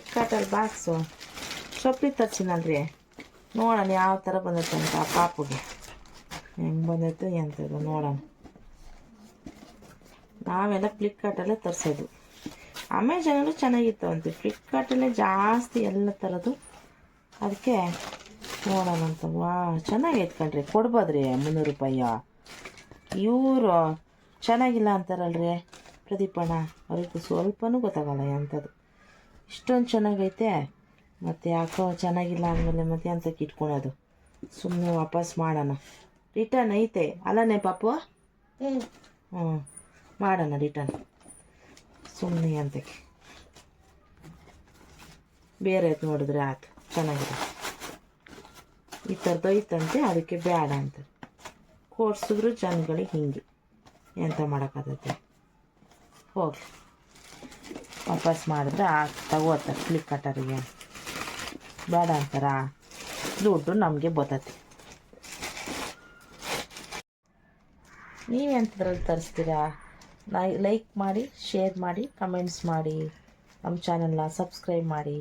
ಫ್ಲಿಪ್ಕಾರ್ಟಲ್ಲಿ ಬಾಕ್ಸು ಚಪ್ಪಲಿ ತರ್ಸಿನಲ್ರಿ ನೋಡೋಣ ಯಾವ ಥರ ಬಂದೈತೆ ಅಂತ ಆ ಪಾಪುಗೆ. ಹೆಂಗೆ ಬಂದೈತೆ ಎಂಥದ್ದು ನೋಡೋಣ. ನಾವೆಲ್ಲ ಫ್ಲಿಪ್ಕಾರ್ಟಲ್ಲೇ ತರಿಸೋದು. ಅಮೆಝಾನಲ್ಲೂ ಚೆನ್ನಾಗಿತ್ತು ಅಂತ. ಫ್ಲಿಪ್ಕಾರ್ಟಲ್ಲೇ ಜಾಸ್ತಿ ಎಲ್ಲ ಥರದ್ದು ಅದಕ್ಕೆ ನೋಡೋಣ ಅಂತ. ವಾ, ಚೆನ್ನಾಗೈತೆ ಕಣ್ರಿ. ಕೊಡ್ಬೋದ್ರಿ ಮುನ್ನೂರು ರೂಪಾಯಿ. ಇವರು ಚೆನ್ನಾಗಿಲ್ಲ ಅಂತಾರಲ್ರಿ. ಪ್ರದೀಪಣ್ಣ ಅವ್ರಿಗೂ ಸ್ವಲ್ಪನೂ ಗೊತ್ತಾಗಲ್ಲ ಎಂಥದ್ದು ಇಷ್ಟೊಂದು ಚೆನ್ನಾಗೈತೆ. ಮತ್ತು ಯಾಕೋ ಚೆನ್ನಾಗಿಲ್ಲ ಅಂದಮೇಲೆ ಮತ್ತೆ ಅಂತಕ್ಕೆ ಇಟ್ಕೊಳೋದು. ಸುಮ್ಮನೆ ವಾಪಸ್ ಮಾಡೋಣ. ರಿಟರ್ನ್ ಐತೆ. ಅಲ್ಲನೇ ಪಾಪು? ಹ್ಞೂ ಮಾಡೋಣ ರಿಟರ್ನ್. ಸುಮ್ಮನೆ ಅಂತಕ್ಕೆ. ಬೇರೆ ನೋಡಿದ್ರೆ ಆಯ್ತು ಚೆನ್ನಾಗಿದೆ. ಈ ಥರದ್ದು ಐತಂತೆ ಅದಕ್ಕೆ ಬೇಡ ಅಂತ. ಕೋರ್ಸಿದ್ರು ಜನಗಳಿಗೆ ಹಿಂಗೆ. ಎಂತ ಮಾಡೋಕ್ಕಾಗತ್ತೆ? ಹೋಗಿ ವಾಪಸ್ ಮಾಡಿದ್ರೆ ತಗೋತಾರೆ ಫ್ಲಿಪ್ಕಾರ್ಟರಿಗೆ ಬೇಡ ಅಂತಾರ? ದುಡ್ಡು ನಮಗೆ ಬರ್ತೈತಿ. ನೀವೆಂಥದ್ರಲ್ಲಿ ತರಿಸ್ತೀರಾ? ಲೈಕ್ ಮಾಡಿ ಶೇರ್ ಮಾಡಿ ಕಮೆಂಟ್ಸ್ ಮಾಡಿ. ನಮ್ಮ ಚಾನಲ್ನ ಸಬ್ಸ್ಕ್ರೈಬ್ ಮಾಡಿ.